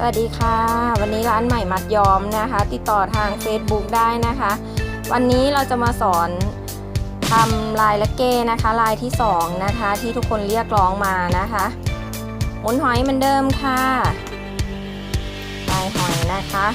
สวัสดีค่ะ วันนี้ร้านใหม่มัดย้อมนะคะ ติดต่อทาง Facebook ได้นะคะ วันนี้เราจะมาสอนทำลายละเก้นะคะลายที่2นะคะที่ทุกคนเรียกร้องมานะคะหมุนหอยเหมือนเดิมค่ะลายหอยนะคะ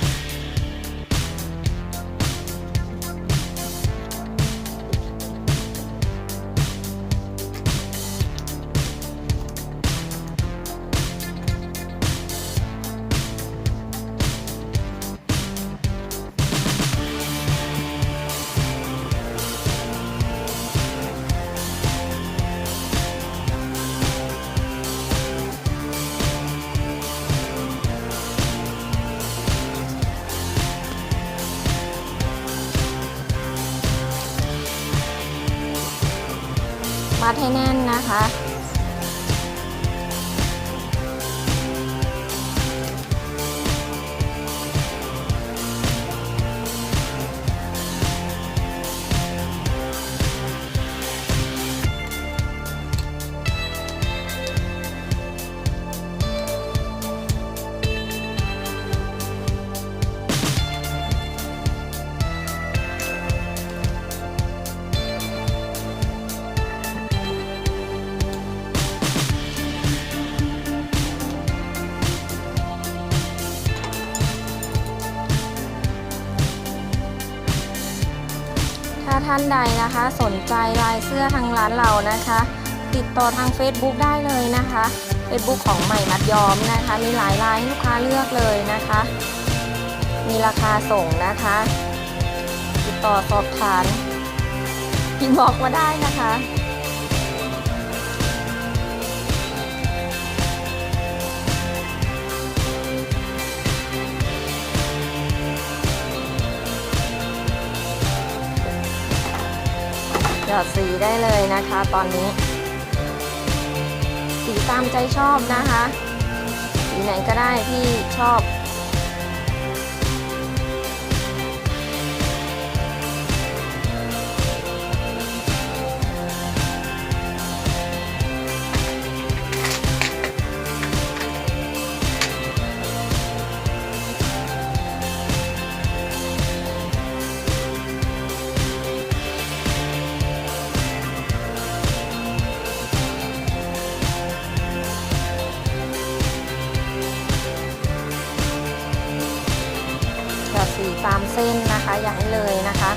ดให้แน่นนะคะ ถ้าท่านใดนะคะ สนใจลายเสื้อทางร้านเรานะคะ ติดต่อทาง Facebook ได้เลยนะคะ Facebook ของใหม่มัดยอมนะคะ มีหลายลายให้ลูกค้าเลือกเลยนะคะ มีราคาส่งนะคะ ติดต่อสอบถามพิมพ์บอกมาได้นะคะ อดสีได้เลยนะคะ ตอนนี้ สีตามใจชอบนะคะ สีไหนก็ได้ที่ชอบ อย่าให้เลยนะคะ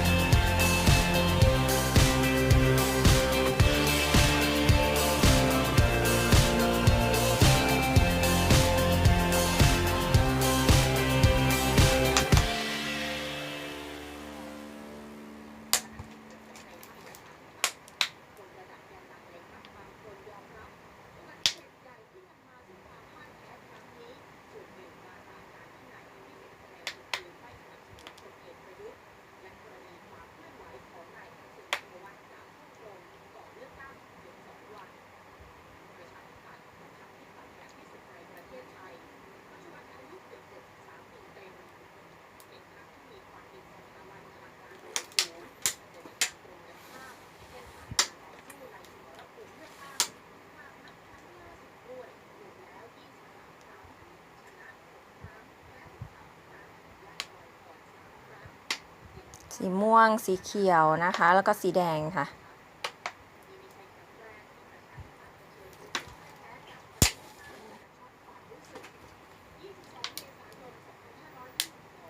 สีม่วง สีเขียวนะคะ แล้วก็สีแดงค่ะ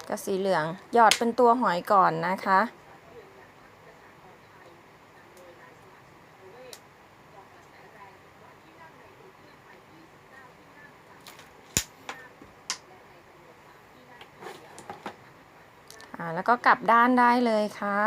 กับสีเหลือง หยอดเป็นตัวหอยก่อนนะคะ แล้วก็กลับด้านได้เลยค่ะ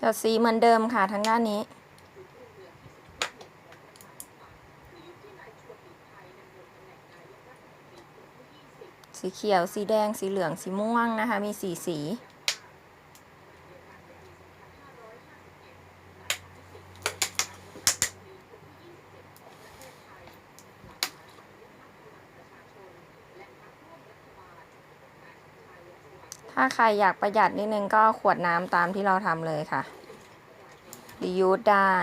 หยอดสีเหมือนเดิมค่ะทั้งด้านนี้สีเขียว สีแดง สีเหลือง สีม่วงนะคะ มีสีสีาใครอยากประหยัดนิดนึงก็ขวดน้ำตามที่เราทำเลยค่ะ รียูสได้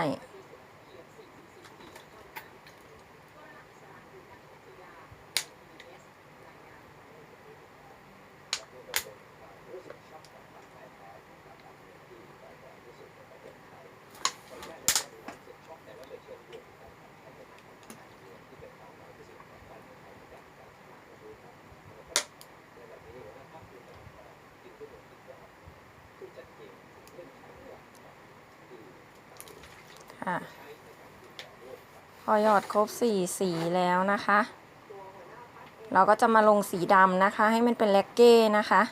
ค่ะ พอหยอดครบสี่สีแล้วนะคะ เราก็จะมาลงสีดำนะคะ ให้มันเป็นแล็กเก้นะคะ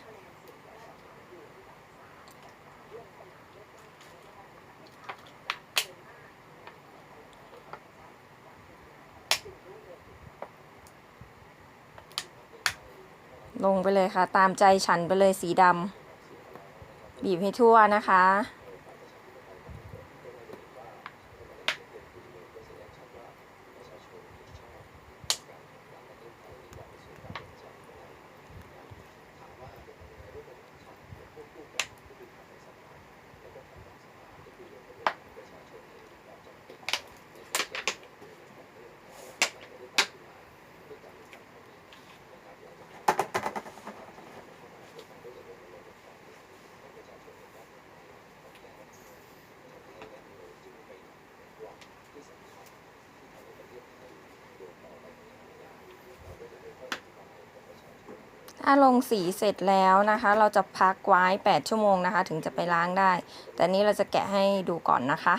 ลงไปเลยค่ะ ตามใจฉันไปเลยสีดำบีบให้ทั่วนะคะ ถ้าลงสีเสร็จแล้วนะคะ เราจะพักไว้ 8 ชั่วโมงนะคะ ถึงจะไปล้างได้ แต่นี้เราจะแกะให้ดูก่อนนะคะ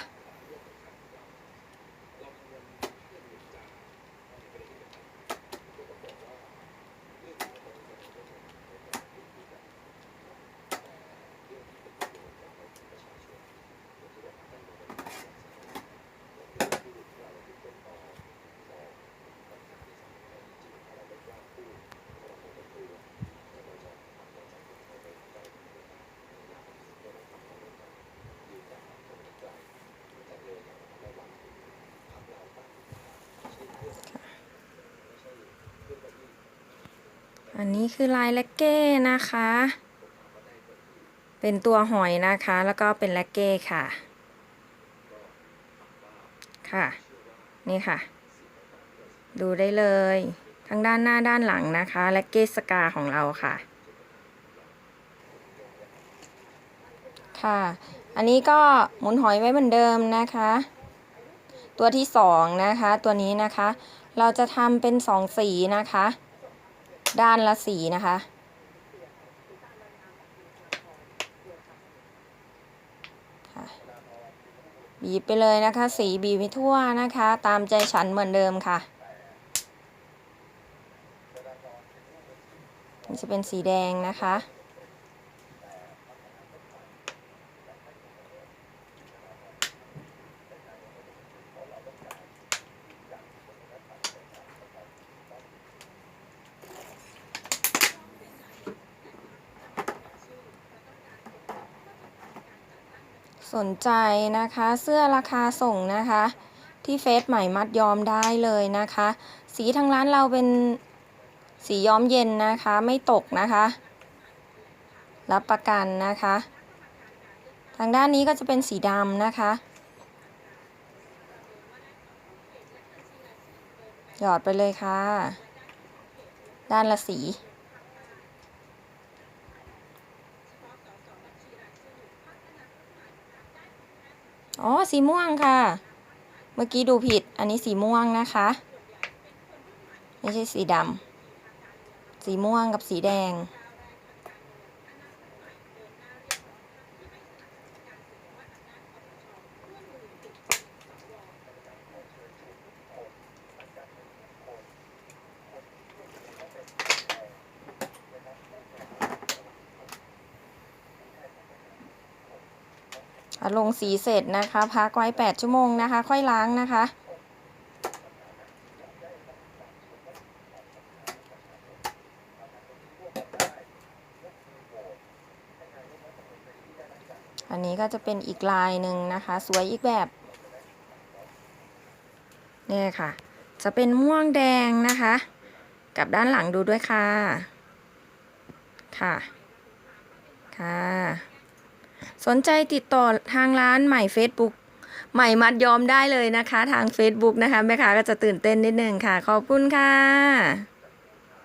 อันนี้คือลายแลกเก้นะคะ เป็นตัวหอยนะคะ แล้วก็เป็นแลกเก้ค่ะ ค่ะ นี่ค่ะ ดูได้เลย ทั้งด้านหน้าด้านหลังนะคะ แลกเก้สกาของเราค่ะ ค่ะ อันนี้ก็หมุนหอยไว้เหมือนเดิมนะคะ ตัวที่สองนะคะ ตัวนี้นะคะ เราจะทำเป็นสองสีนะคะ ด้านละสีนะคะ บีบไปเลยนะคะ สีบีบไปทั่วนะคะ ตามใจฉันเหมือนเดิมค่ะนี่จะเป็นสีแดงนะคะ สนใจนะคะเสื้อราคาส่งนะคะ ที่เฟซใหม่มัดยอมได้เลยนะคะ สีทางร้านเราเป็นสีย้อมเย็นนะคะไม่ตกนะคะ รับประกันนะคะ ทางด้านนี้ก็จะเป็นสีดำนะคะ หยอดไปเลยค่ะ ด้านละสี อ๋อ สีม่วงค่ะ เมื่อกี้ดูผิด อันนี้สีม่วงนะคะ ไม่ใช่สีดำ สีม่วงกับสีแดง ลงสีเสร็จนะคะ พักไว้ 8 ชั่วโมงนะคะ ค่อยล้างนะคะ อันนี้ก็จะเป็นอีกลายหนึ่งนะคะ สวยอีกแบบนี่ค่ะ จะเป็นม่วงแดงนะคะ กับด้านหลังดูด้วยค่ะ ค่ะ ค่ะ สนใจติดต่อทางร้านใหม่ Facebook ใหม่มัดยอมได้เลยนะคะ ทาง Facebook นะคะแม่ค้าก็จะตื่นเต้นนิดนึงค่ะ ขอบคุณค่ะ